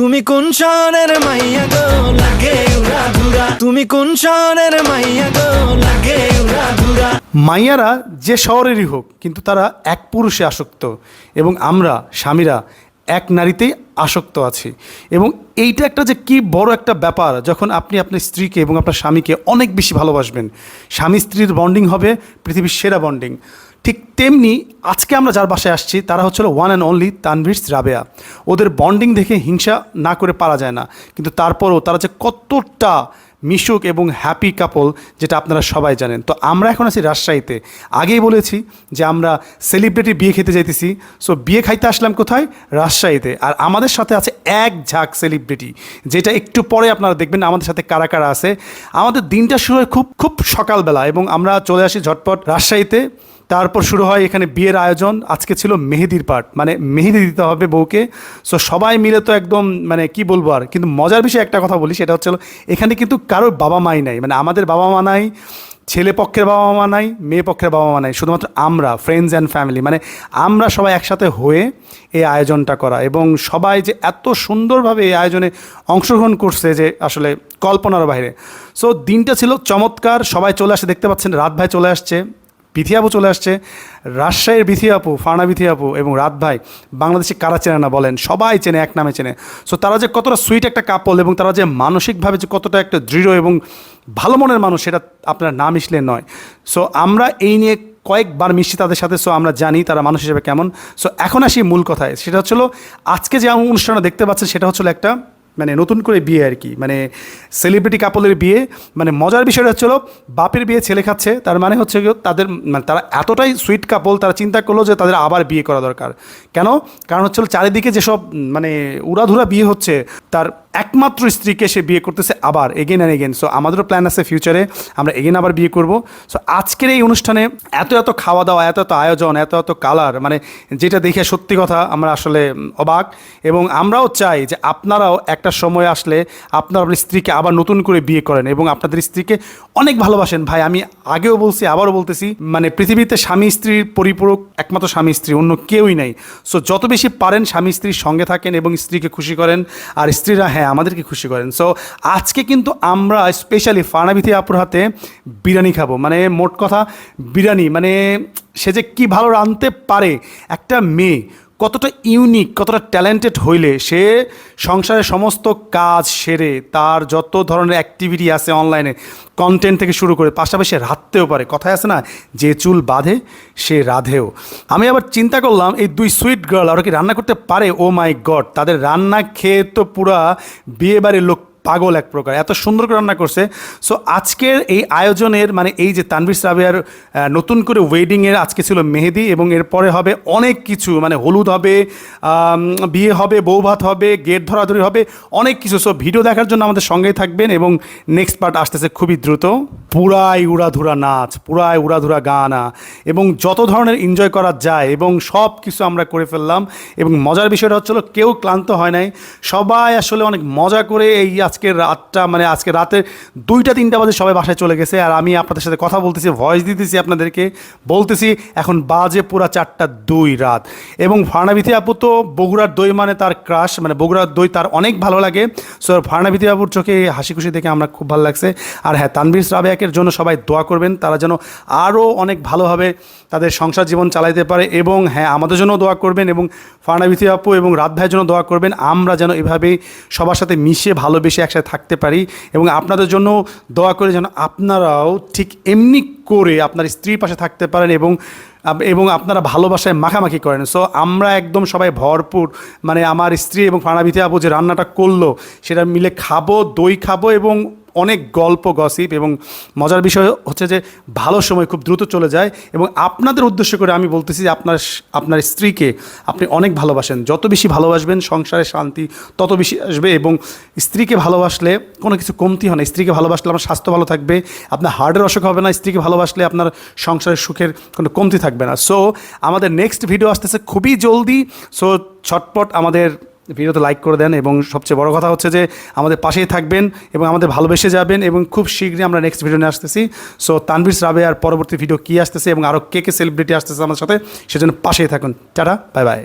তুমি কোন শহরের মাইয়া গো? লাগে উড়া ধুরা। তুমি কোন শহরের মাইয়া গো? লাগে উড়া ধুরা। মাইয়ারা যে শহরেরই হোক, কিন্তু তারা এক পুরুষে আসক্ত এবং আমরা, স্বামীরা, এক নারীতেই আসক্ত আছি। এবং এইটা একটা যে কি বড় একটা ব্যাপার, যখন আপনি আপনার স্ত্রীকে এবং আপনার স্বামীকে অনেক বেশি ভালোবাসবেন। স্বামী স্ত্রীর বন্ডিং হবে পৃথিবীর সেরা বন্ডিং ঠিক তেমনি আজকে আমরা যার বাসায় আসছি, তারা হচ্ছিল one and only Tanvir Rabeya. ওদের বন্ডিং দেখে হিংসা না করে পারা যায় না। কিন্তু তারপরও তারা যে কতটা মিশুক এবং হ্যাপি কাপল যেটা আপনারা সবাই জানেন। তো আমরা এখন আছি রাজশাহীতে। আগেই বলেছি যে আমরা সেলিব্রিটি বিয়ে খেতে যাইতেছি। সো বিয়ে খাইতে আসলাম কোথায়? রাজশাহীতে। আর আমাদের সাথে আছে এক ঝাঁক সেলিব্রিটি যেটা একটু পরে আপনারা দেখবেন আমাদের সাথে কারা কারা আছে। আমাদের দিনটা শুরু হয় খুব খুব সকালবেলা এবং আমরা চলে আসি ঝটপট রাজশাহীতে। তারপর শুরু হয় এখানে বিয়ের আয়োজন। আজকে ছিল মেহেদির পাঠ মানে মেহেদি দিতে হবে বউকে। সো সবাই মিলে তো একদম মানে কি বলব আর, কিন্তু মজার বিষয়ে একটা কথা বলি, সেটা হচ্ছে এখানে কিন্তু কারোর বাবা মাই নাই। মানে আমাদের বাবা মা নাই, ছেলে পক্ষের বাবা মা নাই, মেয়ে পক্ষের বাবা মা নাই, শুধুমাত্র আমরা ফ্রেন্ডস অ্যান্ড ফ্যামিলি মানে আমরা সবাই একসাথে হয়ে এই আয়োজনটা করা এবং সবাই যে এত সুন্দরভাবে এই আয়োজনে অংশগ্রহণ করছে যে আসলে কল্পনার বাইরে। সো দিনটা ছিল চমৎকার, সবাই চলে আসে, দেখতে পাচ্ছেন রাত ভাই চলে আসছে। বিথি আপু চলে আসছে। রাজশাহীর বিথি আপু ফানা বিথি আপু এবং রাত ভাই বাংলাদেশে কারা চেনে না বলেন, সবাই চেনে, এক নামে চেনে। সো তারা যে কতটা সুইট একটা কাপল এবং তারা যে মানসিকভাবে যে কতটা একটা দৃঢ় এবং ভালো মনের মানুষ, সেটা আপনার না মিশলে নয়। সো আমরা এই নিয়ে কয়েকবার মিশছি তাদের সাথে সো আমরা জানি তারা মানুষ হিসেবে কেমন। সো এখন আসি মূল কথায়, সেটা হচ্ছিল, আজকে যে অনুষ্ঠানটা দেখতে পাচ্ছেন, সেটা হচ্ছিল একটা মানে নতুন করে বিয়ে আর কি। মানে সেলিব্রিটি কাপলের বিয়ে মানে মজার বিষয়টা হচ্ছিল বাপের বিয়ে ছেলে খাচ্ছে, তার মানে হচ্ছে তাদের মানে তারা এতটাই সুইট কাপল তারা চিন্তা করল যে তাদের আবার বিয়ে করা দরকার। কেন? কারণ হচ্ছিল চারিদিকে যেসব মানে উড়াধুরা বিয়ে হচ্ছে, তার একমাত্র স্ত্রীকে সে বিয়ে করতেছে আবার এগেন অ্যান্ড এগেন সো আমাদেরও প্ল্যান আছে ফিউচারে আমরা এগেন আবার বিয়ে করব। সো আজকের এই অনুষ্ঠানে এত এত খাওয়া দাওয়া, এত এত আয়োজন, এত এত কালার মানে যেটা দেখে সত্যি কথা আমরা আসলে অবাক। এবং আমরাও চাই যে আপনারাও একটা সময় আসলে আপনার আপনার স্ত্রীকে আবার নতুন করে বিয়ে করেন এবং আপনাদের স্ত্রীকে অনেক ভালোবাসেন। ভাই, আমি আগেও বলছি, আবারও বলতেছি মানে পৃথিবীতে স্বামী স্ত্রীর পরিপূরক একমাত্র স্বামী স্ত্রী, অন্য কেউই নাই। সো যত বেশি পারেন স্বামী স্ত্রীর সঙ্গে থাকেন এবং স্ত্রীকে খুশি করেন। আর স্ত্রীরা হ্যাঁ আমাদেরকে খুশি করেন। সো আজকে কিন্তু আমরা স্পেশালি ফার্নাবিথি আপুর হাতে বিরিয়ানি খাব। মানে মোট কথা, বিরিয়ানি মানে সে যে কী ভালো রাঁধতে পারে একটা মেয়ে কতটা ইউনিক কতটা ট্যালেন্টেড হইলে সে সংসারের সমস্ত কাজ সেরে তার যত ধরনের অ্যাক্টিভিটি আছে অনলাইনে কন্টেন্ট থেকে শুরু করে, পাশাপাশি রাঁধতেও পারে। কথায় আছে না, যে চুল বাঁধে, সে রাধেও। আমি আবার চিন্তা করলাম, এই দুই সুইট গার্ল ওরা কি রান্না করতে পারে? ও মাই গড তাদের রান্না খেয়ে তো পুরা বিয়ে বাড়ির লোক পাগল এক প্রকার, এত সুন্দর করে রান্না করছে। সো আজকের এই আয়োজনের মানে এই যে তানভীর সাবিয়ার নতুন করে ওয়েডিংয়ের আজকে ছিল মেহেদি এবং এরপরে হবে অনেক কিছু মানে হলুদ হবে বিয়ে হবে বৌভাত হবে, গেট ধরাধরি হবে, অনেক কিছু। সো ভিডিও দেখার জন্য আমাদের সঙ্গেই থাকবেন এবং নেক্সট পার্ট আসতেছে খুবই দ্রুত। পুরাই উড়াধুরা নাচ, পুরাই উড়াধুরা গানা এবং যত ধরনের এনজয় করা যায় এবং সব কিছু আমরা করে ফেললাম এবং মজার বিষয়টা হচ্ছিল কেউ ক্লান্ত হয় নাই। সবাই আসলে অনেক মজা করে এই আজকের রাতটা মানে আজকে রাতে দুইটা, তিনটা বাজে সবাই বাসায় চলে গেছে। আর আমি আপনাদের সাথে কথা বলতেছি ভয়েস দিতেছি আপনাদেরকে। বলতেছি, এখন বাজে পুরা চারটা দুই রাত। এবং ফার্নাবিথি আপু তো বগুড়ার দই মানে তার ক্রাশ মানে বগুড়ার দই তার অনেক ভালো লাগে। সো ফার্নাবিথি আপুর চোখে হাসি খুশি দেখে আমরা খুব ভালো লাগছে। আর হ্যাঁ তানভীর রাবেয়াকের জন্য সবাই দোয়া করবেন, তারা যেন আরও অনেক ভালোভাবে তাদের সংসার জীবন চালাইতে পারে। এবং হ্যাঁ আমাদের জন্য দোয়া করবেন এবং ফার্নাবিথি আপু এবং রাত ভাইয়ের জন্য দোয়া করবেন। আমরা যেন এভাবেই সবার সাথে মিশে ভালোবেসে একসাথে থাকতে পারি এবং আপনাদের জন্য দোয়া করে যেন আপনারাও ঠিক এমনি করে আপনার স্ত্রীর পাশে থাকতে পারেন এবং এবং আপনারা ভালোবাসায় মাখামাখি করেন। সো আমরা একদম সবাই ভরপুর। মানে আমার স্ত্রী এবং ফানাবিতে আপু যে রান্নাটা করল, সেটা মিলে খাব, দই খাব এবং অনেক গল্প গসিপ এবং মজার বিষয় হচ্ছে যে ভালো সময় খুব দ্রুত চলে যায় এবং আপনাদের উদ্দেশ্য করে আমি বলতেছি যে আপনার আপনার স্ত্রীকে আপনি অনেক ভালোবাসেন। যত বেশি ভালোবাসবেন, সংসারে শান্তি তত বেশি আসবে এবং স্ত্রীকে ভালোবাসলে কোনো কিছু কমতি হয় না। স্ত্রীকে ভালোবাসলে আপনার স্বাস্থ্য ভালো থাকবে, আপনার হার্টের অসুখ হবে না, স্ত্রীকে ভালোবাসলে আপনার সংসারের সুখের কোনো কমতি থাকবে না। সো আমাদের নেক্সট ভিডিও আসতেছে খুবই জলদি। সো ছটপট আমাদের ভিডিওতে লাইক করে দেন এবং সবচেয়ে বড় কথা হচ্ছে যে আমাদের পাশেই থাকবেন এবং আমাদের ভালোবেসে যাবেন এবং খুব শীঘ্রই আমরা নেক্সট ভিডিও নিয়ে আসতেছি। সো তানভীর রাবে আর পরবর্তী ভিডিও কী আসতেছে এবং আরও কে কে সেলিব্রিটি আসতেছে আমাদের সাথে, সেজন্য পাশেই থাকুন। Tata bye bye